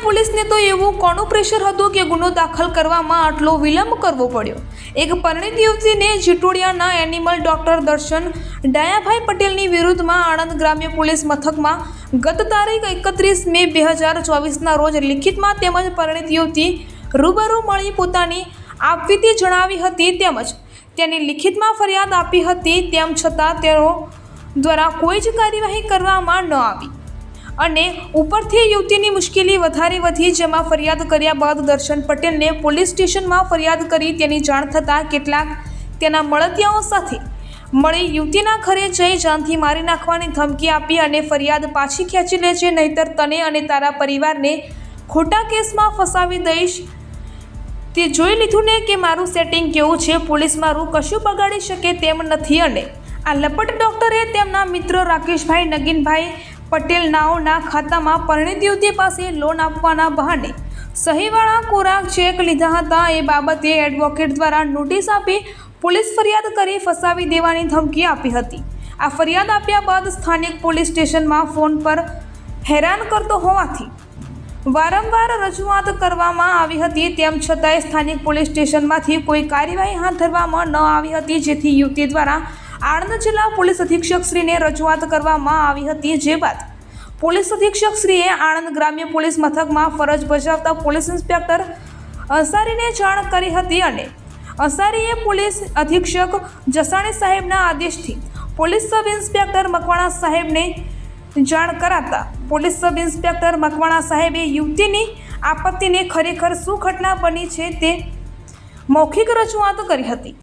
પોલીસને તો એવું કોનું પ્રેશર હતું કે ગુનો દાખલ કરવામાં આટલો વિલંબ કરવો પડ્યો? એક પરિણીત યુવતીને જીટોડિયાના એનિમલ ડોક્ટર દર્શન ડાયાભાઈ પટેલની વિરુદ્ધમાં આણંદ ગ્રામ્ય પોલીસ મથકમાં ગત તારીખ એકત્રીસ મે બે હજાર ચોવીસના રોજ લિખિતમાં તેમજ પરિણીત યુવતી રૂબરૂ મળી પોતાની આપવીતી જણાવી હતી તેમજ તેની લિખિતમાં ફરિયાદ આપી હતી તેમ છતાં તેઓ દ્વારા કોઈ જ કાર્યવાહી કરવામાં ન આવી. અને ઉપરથી યુવતીની મુશ્કેલી વધારે વધી જેમાં ફરિયાદ કર્યા બાદ દર્શન પટેલને પોલીસ સ્ટેશનમાં ફરિયાદ કરી તેની જાણ થતાં કેટલાક તેના મળતિયાઓ સાથે મળી યુવતીના ઘરે જઈ જાનથી મારી નાખવાની ધમકી આપી અને ફરિયાદ પાછી ખેંચી લે છે નહીતર તને અને તારા પરિવારને ખોટા કેસમાં ફસાવી દઈશ. તે જોઈ લીધું ને કે મારું સેટિંગ કેવું છે, પોલીસ મારું કશું બગાડી શકે તેમ નથી અને આ લપટ ડૉક્ટરે તેમના મિત્ર રાકેશભાઈ નગીનભાઈ પટેલ નાઓના ખાતામાં પરિણીત યુવતી પાસે લોન આપવાના બહાને સહીવાળા કોરા ચેક લીધા હતા. એ બાબતે એડવોકેટ દ્વારા નોટિસ આપી પોલીસ ફરિયાદ કરી ફસાવી દેવાની ધમકી આપી હતી. આ ફરિયાદ આપ્યા બાદ સ્થાનિક પોલીસ સ્ટેશનમાં ફોન પર હેરાન કરતો હોવાથી વારંવાર રજૂઆત કરવામાં આવી હતી. તેમ છતાંય સ્થાનિક પોલીસ સ્ટેશનમાંથી કોઈ કાર્યવાહી હાથ ધરવામાં ન આવી હતી, જેથી યુવતી દ્વારા આણંદ જિલ્લા પોલીસ અધિક્ષકશ્રીને રજૂઆત કરવામાં આવી હતી જે બાદ પોલીસ અધિક્ષકશ્રીએ આણંદ ગ્રામ્ય પોલીસ મથકમાં ફરજ બજાવતા પોલીસ ઇન્સ્પેક્ટર અંસારીને જાણ કરી હતી અને અંસારીએ પોલીસ અધિક્ષક જસાણી સાહેબના આદેશથી પોલીસ સબ ઇન્સ્પેક્ટર મકવાણા સાહેબને જાણ કરાતા પોલીસ સબ ઇન્સ્પેક્ટર મકવાણા સાહેબે યુવતીની આપત્તિને ખરેખર શું ઘટના બની છે તે મૌખિક રજૂઆત કરી હતી.